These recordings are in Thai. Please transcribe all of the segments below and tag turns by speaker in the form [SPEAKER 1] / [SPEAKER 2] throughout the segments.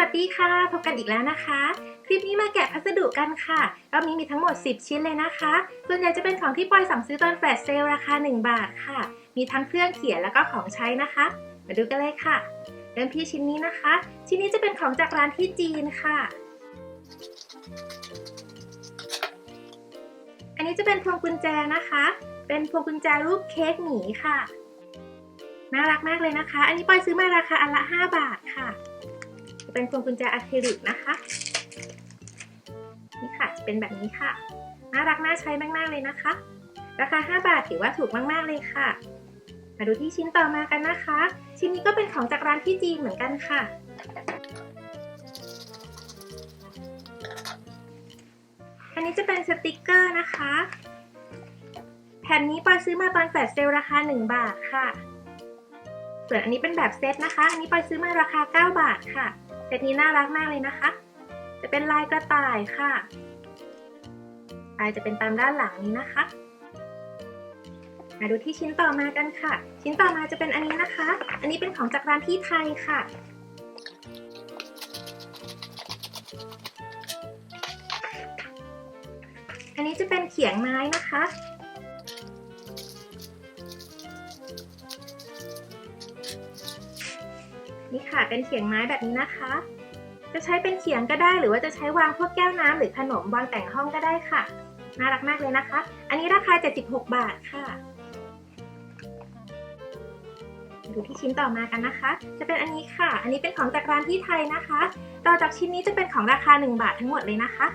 [SPEAKER 1] วัสดีค่ะ พบกันอีกแล้วนะคะ คลิปนี้มาแกะพัสดุกันค่ะรอบนี้มีทั้งหมด 10 ชิ้นเลยนะคะ ส่วนใหญ่จะเป็นของที่ปอยสั่งซื้อตอนแฟลชเซลราคา 1 บาทค่ะ มีทั้งเครื่องเขียนแล้วก็ของใช้นะคะ มาดูกันเลยค่ะ เริ่มที่ชิ้นนี้นะคะ ชิ้นนี้จะเป็นของจากร้านที่จีนค่ะ อันนี้จะเป็นพวงกุญแจนะคะ เป็นพวงกุญแจรูปเค้กหมีค่ะ น่ารักมากเลยนะคะ อันนี้ปอยซื้อมาราคาอันละ 5 บาทค่ะ จะเป็นพวงกุญแจอะคริลิกนะคะ นี่ค่ะจะเป็นแบบนี้ค่ะน่ารักน่าใช้มากๆเลยนะคะ ราคา 5 บาทถือว่าถูกมากๆเลยค่ะ มาดูที่ชิ้นต่อมากันนะคะ ชิ้นนี้ก็เป็นของจากร้านที่จีนเหมือนกันค่ะอันนี้จะเป็นสติกเกอร์นะคะ แผ่นนี้ปอยซื้อมาตอนแฟลชเซลราคา 1 บาทค่ะ ส่วนอันนี้เป็นแบบเซตนะคะ อันนี้ปอยซื้อมาราคา 9 บาทค่ะ เซตนี้น่ารักมากเลยนะคะ จะเป็นลายกระต่ายค่ะลายจะเป็นตามด้านหลังนี้นะคะ มาดูที่ชิ้นต่อมากันค่ะ ชิ้นต่อมาจะเป็นอันนี้นะคะ อันนี้เป็นของจากร้านที่ไทยค่ะ อันนี้จะเป็นเขียงไม้นะคะ ค่ะเป็นเขียงไม้แบบนี้นะคะ จะใช้เป็นเขียงก็ได้หรือว่าจะใช้วางพวกแก้วน้ำหรือขนมวางแต่งห้องก็ได้ค่ะ น่ารักมากเลยนะคะ อันนี้ราคา 76 บาทค่ะดูที่ชิ้นต่อมากันนะคะ จะเป็นอันนี้ค่ะ อันนี้เป็นของจากร้านที่ไทยนะคะ ต่อจากชิ้นนี้จะเป็นของราคา 1 บาททั้งหมดเลยนะคะ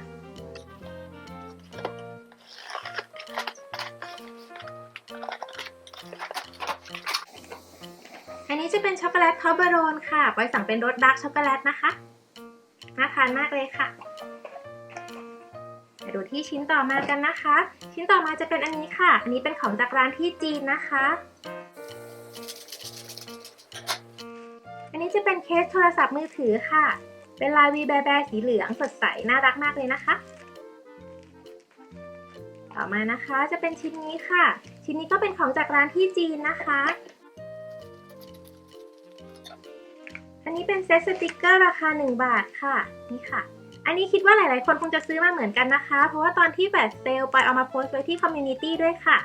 [SPEAKER 1] นี้จะเป็นช็อกโกแลตทอเบอโรนค่ะปอยสั่งเป็นรสดาร์กช็อกโกแลตนะคะ น่าทานมากเลยค่ะมาดูที่ชิ้นต่อมากันนะคะ ชิ้นต่อมาจะเป็นอันนี้ค่ะ อันนี้เป็นของจากร้านที่จีนนะคะ อันนี้จะเป็นเคสโทรศัพท์มือถือค่ะ เป็นลายวีแบแบสีเหลืองสดใสน่ารักมากเลยนะคะ ต่อมานะคะจะเป็นชิ้นนี้ค่ะ ชิ้นนี้ก็เป็นของจากร้านที่จีนนะคะ นี้เป็นเซตสติกเกอร์ราคา 1 บาทค่ะ นี่ค่ะ อันนี้คิดว่าหลาย ๆ คนคงจะซื้อมาเหมือนกันนะคะ เพราะว่าตอนที่แฟลชเซลไปเอามาโพสต์ไว้ที่คอมมูนิตี้ด้วยค่ะ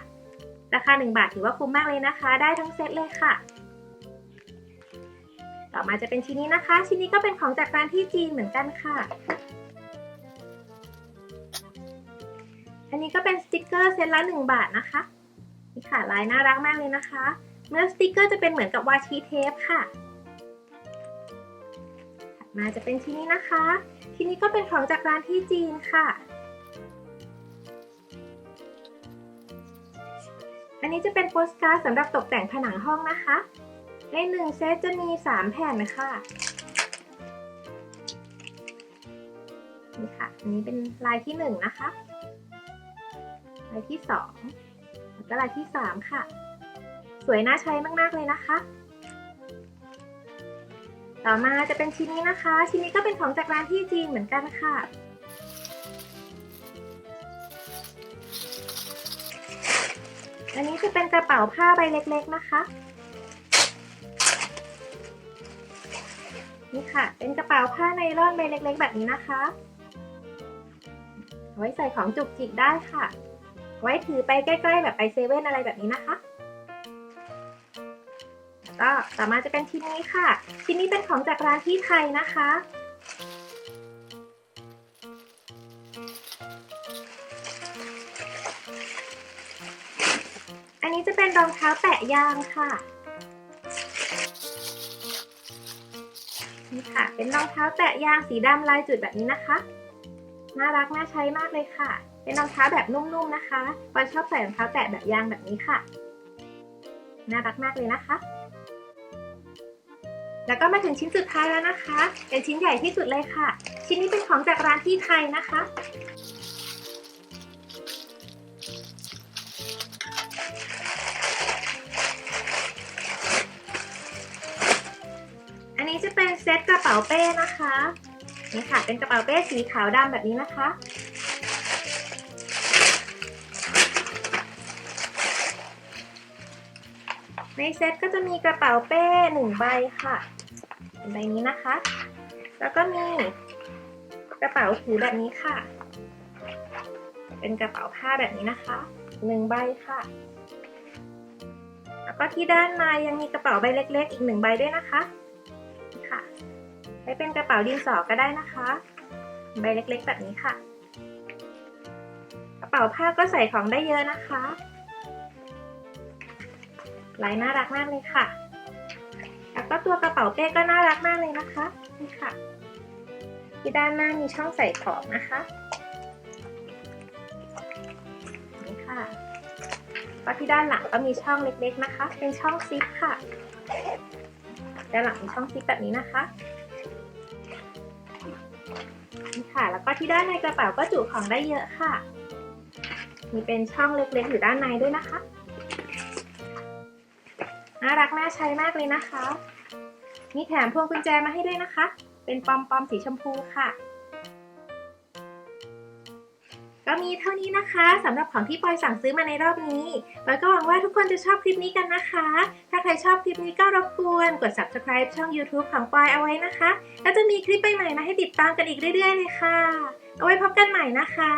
[SPEAKER 1] ราคา 1 บาทถือว่าคุ้มมากเลยนะคะ ได้ทั้งเซตเลยค่ะ ต่อมาจะเป็นชิ้นนี้นะคะ ชิ้นนี้ก็เป็นของจากร้านที่จีนเหมือนกันค่ะ อันนี้ก็เป็นสติกเกอร์เซตละ1บาทนะคะ นี่ค่ะลายน่ารักมากเลยนะคะเมื่อสติกเกอร์จะเป็นเหมือนกับวาชีเทปค่ะ มาจะเป็นชิ้นนี้นะคะ ชิ้นนี้ก็เป็นของจากร้านที่จีนค่ะ อันนี้จะเป็นโปสการ์ดสำหรับตกแต่งผนังห้องนะคะ ในหนึ่งเซตจะมี 3 แผ่นค่ะนี่ค่ะ อันนี้เป็นลายที่ 1 นะคะ ลายที่ 2 แล้วก็ลายที่ 3 ค่ะ สวยน่าใช้มาก ๆ เลยนะคะ ต่อมาจะเป็นชิ้นนี้นะคะ ชิ้นนี้ก็เป็นของจากร้านที่จีนเหมือนกันค่ะ อันนี้จะเป็นกระเป๋าผ้าใบเล็กๆนะคะ นี่ค่ะ เป็นกระเป๋าผ้าไนล่อนใบเล็กๆ แบบนี้นะคะ ไว้ใส่ของจุกจิกได้ค่ะ ไว้ถือไปใกล้ ๆ แบบไปเซเว่นอะไรแบบนี้นะคะ ก็ต่อมาจะเป็นชิ้นนี้ค่ะ ชิ้นนี้เป็นของจากร้านที่ไทยนะคะ อันนี้จะเป็นรองเท้าแตะยางค่ะนี่ค่ะ เป็นรองเท้าแตะยางสีดำลายจุดแบบนี้นะคะ น่ารักน่าใช้มากเลยค่ะ เป็นรองเท้าแบบนุ่มๆนะคะปอยชอบใส่รองเท้าแตะแบบยางแบบนี้ค่ะ น่ารักมากเลยนะคะ แล้วก็มาถึงชิ้นสุดท้ายแล้วนะคะ เป็นชิ้นใหญ่ที่สุดเลยค่ะ ชิ้นนี้เป็นของจากร้านที่ไทยนะคะ อันนี้จะเป็นเซ็ตกระเป๋าเป้นะคะ นี่ค่ะ เป็นกระเป๋าเป้สีขาวดำแบบนี้นะคะ ในเซตก็จะมีกระเป๋าเป้หนึ่งใบค่ะใบนี้นะคะ แล้วก็มีกระเป๋าถือแบบนี้ค่ะ เป็นกระเป๋าผ้าแบบนี้นะคะหนึ่งใบค่ะ แล้วก็ที่ด้านในยังมีกระเป๋าใบเล็ก ๆ อีกหนึ่งใบด้วยนะคะนี่ค่ะใช้เป็นกระเป๋าดินสอก็ได้นะคะ ใบเล็กๆ แบบนี้ค่ะ กระเป๋าผ้าก็ใส่ของได้เยอะนะคะ ลายน่ารักมากเลยค่ะ แล้วก็ตัวกระเป๋าเป้ก็น่ารักมากเลยนะคะ นี่ค่ะ ที่ด้านหน้ามีช่องใส่ของนะคะ นี่ค่ะก็ที่ด้านหลังก็มีช่องเล็กๆนะคะ เป็นช่องซิปค่ะ ด้านหลังมีช่องซิปแบบนี้นะคะนี่ค่ะ แล้วก็ที่ด้านในกระเป๋าก็จุของได้เยอะค่ะ มีเป็นช่องเล็กๆอยู่ด้านในด้วยนะคะ น่ารักน่าใช้มากเลยนะคะ มีแถมพวงกุญแจมาให้ด้วยนะคะ เป็นปอมปอมสีชมพูค่ะ ก็มีเท่านี้นะคะสำหรับของที่ปอยสั่งซื้อมาในรอบนี้ปอยก็หวังว่าทุกคนจะชอบคลิปนี้กันนะคะ ถ้าใครชอบคลิปนี้ก็รบกวนกด subscribe ช่อง YouTube ของปอยเอาไว้นะคะ แล้วจะมีคลิปใหม่ๆมาให้ติดตามกันอีกเรื่อยๆเลยค่ะ เอาไว้พบกันใหม่นะคะ